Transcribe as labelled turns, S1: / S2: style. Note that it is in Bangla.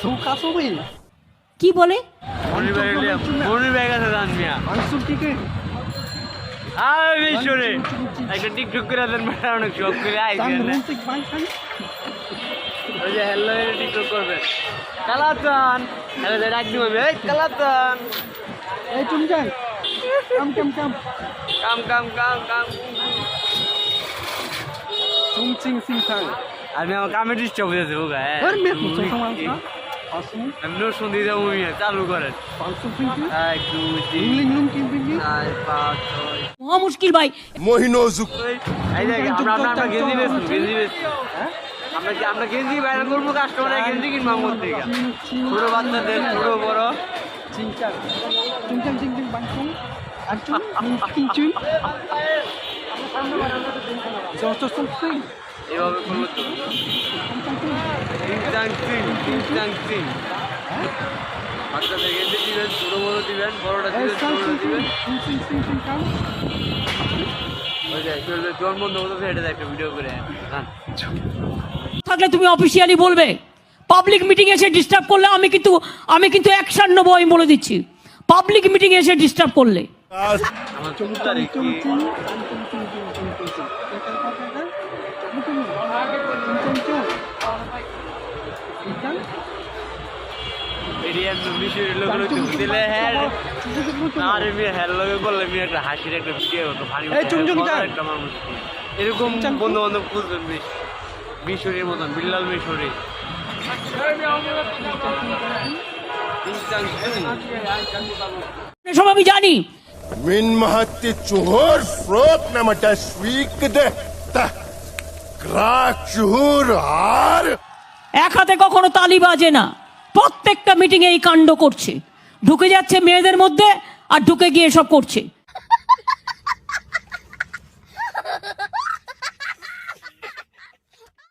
S1: সুকাসবি
S2: কি বলে?
S3: মনির ব্যাগ আছে দান মিয়া।
S1: আনসুল টিকে
S3: আর বিশ্বরে একটা টিকটক করে দেন বেটা অনেক শখ করে আইছে
S1: চান
S3: না
S1: রোমান্টিক বাই খান
S3: ওই যে হ্যালো এর টিকটক করবে। কালাতান। হ্যালো যে ডাক দিও এই কালাতান।
S1: এই তুমি যান কাম কাম কাম।
S3: কাম কাম কাম কাম।
S1: চুং চিং সিং খান
S3: আমি আমার কামে ডিস্টার্ব হয়ে যাব নো শুনতে যাব চালু করেন। এক দুই তিন চার পাঁচ
S2: মহা মুশকিল ভাই।
S4: মহিনোজুক।
S3: আমরা কি- আমরা গেঞ্জি বাইরে করব কাস্টমার গেঞ্জি কিনবো আমার থেকে। ছোট বাচ্চাদের ছোট বড়। এভাবে করব তো। চিং চিং চিং চিং বাচ্চাদের গেঞ্জি দিবেন ছোট বড় দিবেন বড়টা দিবেন
S1: সাং
S3: দিবেন হ্যাঁ
S2: থাকলে তুমি অফিসিয়ালি বলবে পাবলিক মিটিং এসে ডিস্টার্ব করলে আমি কিন্তু আমি কিন্তু অ্যাকশন নেব আমি বলে দিচ্ছি পাবলিক মিটিং এসে ডিস্টার্ব করলে
S3: আমার এরিয়ার মিশরের লোক লোক দিলে হ্যাঁ আরে মেয়ে হ্যার লগে করলে মেয়ে একটা হাসির একটা ভিডিও হতো ফানি
S1: এই চুমচুম চান।
S3: একটা মানুষ। এরকম বন্ধু বান্ধব খুঁজবেন বেশ। মিশরের মতন বিল্লাল মিশরে।
S2: সব আমি জানি।
S4: mahatti chuhur frok namata swikde ta krak chuhur har
S2: এক হাতে কখনো তালি বাজে না। প্রত্যেকটা মিটিংয়ে এই কাণ্ড করছে। ঢুকে যাচ্ছে মেয়েদের মধ্যে আর ঢুকে গিয়ে সব করছে।